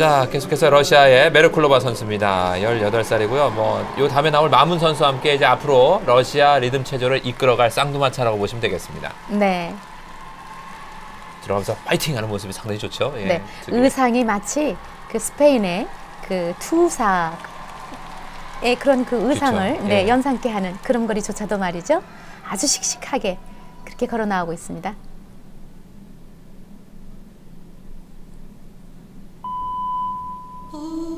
자, 계속해서 러시아의 메르클로바 선수입니다. 18살이고요. 뭐, 요 다음에 나올 마문 선수와 함께 이제 앞으로 러시아 리듬 체조를 이끌어갈 쌍두마차라고 보시면 되겠습니다. 네. 들어가면서 파이팅 하는 모습이 상당히 좋죠. 예, 네. 특히. 의상이 마치 그 스페인의 그 투사의 그런 그 의상을 그쵸. 네, 예. 연상케 하는 그런 거리조차도 말이죠. 아주 씩씩하게 그렇게 걸어 나오고 있습니다. Oh.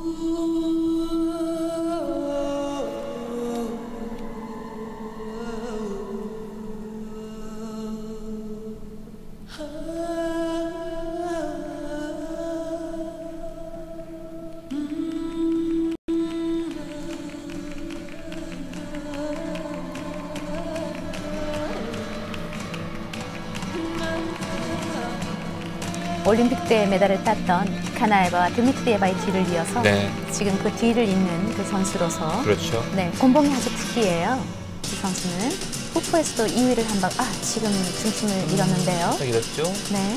올림픽 때 메달을 땄던 카나에바와 드미트리에바의 뒤를 이어서 네. 지금 그 뒤를 잇는 그 선수로서 그렇죠. 네, 곤봉이 아주 특이해요. 이 선수는 후프에서도 2위를 한 방, 아, 지금 중심을 잃었는데요. 딱 이랬죠. 네,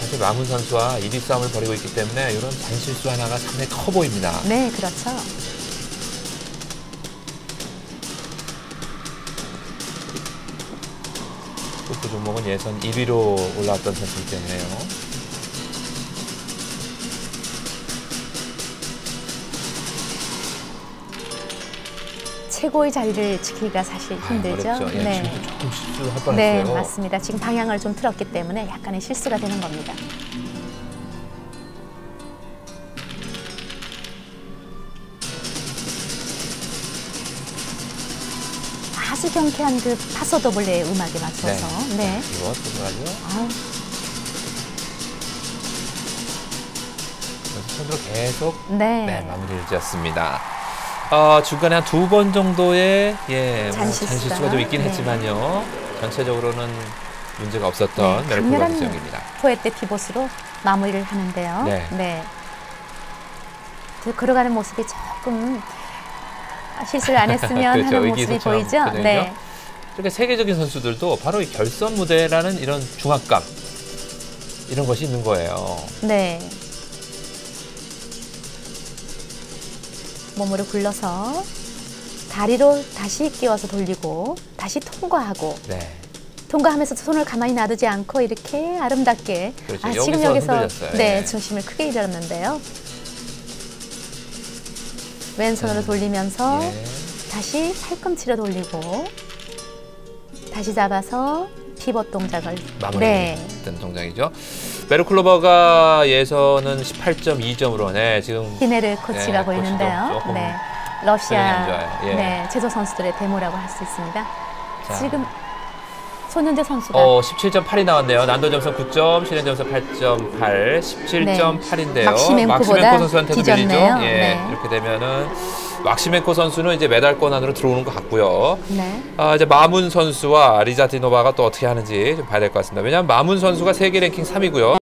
사실 마문 선수와 1위 싸움을 벌이고 있기 때문에 이런 잔실수 하나가 상당히 커 보입니다. 네, 그렇죠. 골프 종목은 예선 1위로 올라왔던 선수이기 때문에요. 최고의 자리를 지키기가 사실 힘들죠. 아. 예, 네. 조금 실수할 네, 뻔했어요. 맞습니다. 지금 방향을 좀 틀었기 때문에 약간의 실수가 되는 겁니다. 아주 경쾌한 그 파소 더블의 음악에 맞춰서 네. 이거 들어가죠. 아우, 그래서 손으로 계속 네. 네, 마무리를 지었습니다. 어, 중간에 한 두 번 정도의 예, 뭐 잔실수가. 잔실수가 좀 있긴 네. 했지만요. 전체적으로는 문제가 없었던 네, 강렬한 수영입니다. 포에테 피봇으로 마무리를 하는데요. 네. 그 걸어가는 모습이 조금 실수를 안 했으면 그렇죠. 하는 모습이 보이죠. 네. 이렇게 세계적인 선수들도 바로 이 결선 무대라는 이런 중압감 이런 것이 있는 거예요. 네. 몸으로 굴러서 다리로 다시 끼워서 돌리고 다시 통과하고 네. 통과하면서 손을 가만히 놔두지 않고 이렇게 아름답게 그렇죠. 아, 지금 여기서 여기서. 네 예. 중심을 크게 잃었는데요. 왼손으로 돌리면서 예. 다시 팔꿈치로 돌리고 다시 잡아서 피벗 동작을 마무리했던 네. 동작이죠. 메르클로버가 예선은 18.2점으로 네, 지금 히네르 코치가 네, 조금 네. 러시아. 예. 네, 제조 선수들의 데모라고 할 수 있습니다. 자. 지금 손현재 선수가 어, 17.8이 나왔네요. 난도 점수 9점, 실현 점수 8.8, 17.8인데요. 네. 막시멘코보다 선수한테도 뒤졌네요. 밀리죠. 예, 네. 이렇게 되면은 막시멘코 선수는 이제 메달권 안으로 들어오는 것 같고요. 네. 아, 이제 마문 선수와 리자티노바가 또 어떻게 하는지 좀 봐야 될 것 같습니다. 왜냐하면 마문 선수가 세계 랭킹 3위고요.